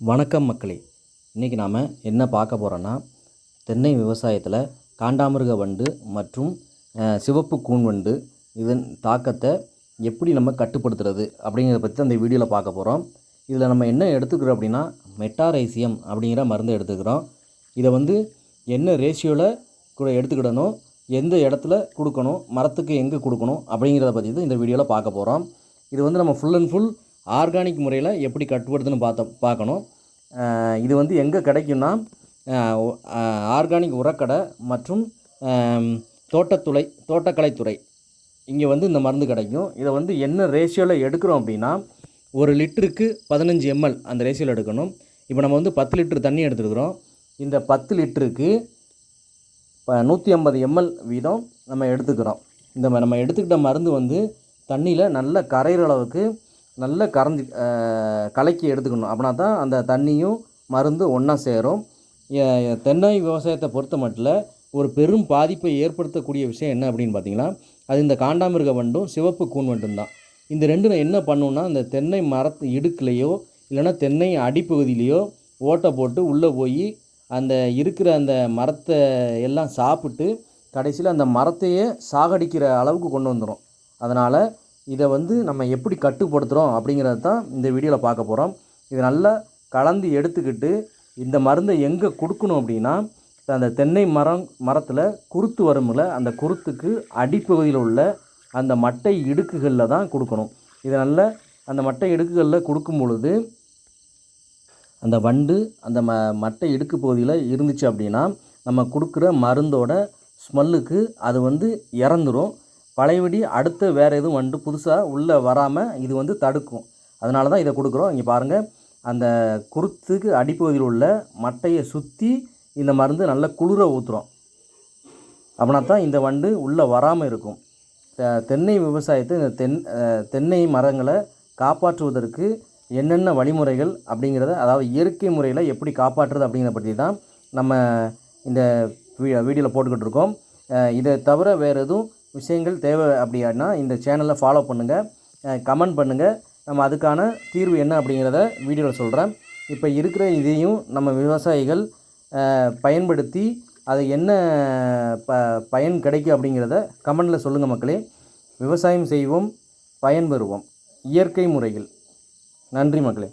வணக்கம் மக்களே. இன்றைக்கி நாம் என்ன பார்க்க போகிறோன்னா தென்னை விவசாயத்தில் காண்டாமிருக வண்டு மற்றும் சிவப்பு கூன் வண்டு இதன் தாக்கத்தை எப்படி நம்ம கட்டுப்படுத்துறது அப்படிங்கிறத பற்றி அந்த வீடியோவில் பார்க்க போகிறோம் இதில் நம்ம என்ன எடுத்துக்கிறோம் அப்படின்னா மெட்டாரைசியம் அப்படிங்கிற மருந்து எடுத்துக்கிறோம். இதை வந்து என்ன ரேஷியோவில் கூட எடுத்துக்கிடணும் எந்த இடத்துல கொடுக்கணும் மரத்துக்கு எங்கே கொடுக்கணும் அப்படிங்கிறத பற்றி தான் இந்த வீடியோவில் பார்க்க போகிறோம் இது வந்து நம்ம ஃபுல் அண்ட் ஃபுல் ஆர்கானிக் முறையில் எப்படி கட்டுப்படுத்துன்னு பார்த்த பார்க்கணும். இது வந்து எங்கே கிடைக்கும்னா ஆர்கானிக் உரக்கடை மற்றும் தோட்டத்துறை தோட்டக்கலைத்துறை. இங்கே வந்து இந்த மருந்து கிடைக்கும். இதை வந்து என்ன ரேஷியோவில் எடுக்கிறோம் அப்படின்னா ஒரு லிட்டருக்கு பதினஞ்சு எம்எல் அந்த ரேஷியோவில் எடுக்கணும். இப்போ நம்ம வந்து பத்து லிட்டர் தண்ணி எடுத்துருக்குறோம். இந்த பத்து லிட்டருக்கு இப்போ நூற்றி ஐம்பது எம்எல் வீதம் நம்ம எடுத்துக்கிறோம். இந்த நம்ம எடுத்துக்கிட்ட மருந்து வந்து தண்ணியில் நல்ல கரையிற அளவுக்கு நல்ல கரைஞ்சி கலக்கி எடுத்துக்கணும். அப்படின்னா தான் அந்த தண்ணியும் மருந்து ஒன்றா சேரும். தென்னை விவசாயத்தை பொறுத்த மட்டும் ஒரு பெரும் பாதிப்பை ஏற்படுத்தக்கூடிய விஷயம் என்ன அப்படின்னு பார்த்தீங்கன்னா அது இந்த காண்டாமிருக வண்டும் சிவப்பு கூன் வண்டும் தான். இந்த ரெண்டும் என்ன பண்ணுன்னா இந்த தென்னை மரத்து இடுக்குலையோ இல்லைன்னா தென்னை அடிப்பகுதியிலையோ ஓட்டை போட்டு உள்ளே போய் அந்த இருக்கிற அந்த மரத்தை எல்லாம் சாப்பிட்டு கடைசியில் அந்த மரத்தையே சாகடிக்கிற அளவுக்கு கொண்டு வந்துடும் அதனால் இதை வந்து நம்ம எப்படி கட்டுப்படுத்துகிறோம் அப்படிங்கிறது தான் இந்த வீடியோவில் பார்க்க போகிறோம். இதை நல்லா கலந்து எடுத்துக்கிட்டு இந்த மருந்தை எங்கே கொடுக்கணும் அப்படின்னா அந்த தென்னை மரம் மரத்தில் குருத்து வரும்ல அந்த குருத்துக்கு அடிப்பகுதியில் உள்ள அந்த மட்டை இடுக்குகளில் தான் கொடுக்கணும். இதை நல்லா அந்த மட்டை இடுக்குகளில் கொடுக்கும் பொழுது அந்த வண்டு அந்த ம மட்டை இடுக்கு பகுதியில் இருந்துச்சு அப்படின்னா நம்ம கொடுக்குற மருந்தோட ஸ்மெல்லுக்கு அது வந்து இறந்துடும் பழையபடி அடுத்து வேறு எதுவும் வண்டு புதுசாக உள்ளே வராமல் இது வந்து தடுக்கும். அதனால தான் இதை கொடுக்குறோம். இங்கே பாருங்கள் அந்த குருத்துக்கு அடிப்பகுதியில் உள்ள மட்டையை சுற்றி இந்த மருந்து நல்லா குளிர ஊற்றுறோம் அப்படின்னா தான் இந்த வண்டு உள்ளே வராமல் இருக்கும். தென்னை விவசாயத்தை இந்த தென் தென்னை மரங்களை காப்பாற்றுவதற்கு என்னென்ன வழிமுறைகள் அப்படிங்கிறத அதாவது இயற்கை முறையில் எப்படி காப்பாற்றுறது அப்படிங்கிறத பற்றி தான் நம்ம இந்த வீடியோவில் போட்டுக்கிட்டு இருக்கோம். இதை தவிர வேறு எதுவும் விஷயங்கள் தேவை அப்படின்னா இந்த சேனலை ஃபாலோ பண்ணுங்கள் கமெண்ட் பண்ணுங்கள் நம்ம அதுக்கான தீர்வு என்ன அப்படிங்கிறத வீடியோவில் சொல்கிறேன் இப்போ இருக்கிற இதையும் நம்ம விவசாயிகள் பயன்படுத்தி அது என்ன ப பயன் கிடைக்கும் அப்படிங்கிறத கமெண்டில் சொல்லுங்கள் மக்களே. விவசாயம் செய்வோம் பயன் பெறுவோம். இயற்கை முறையில். நன்றி மக்களே.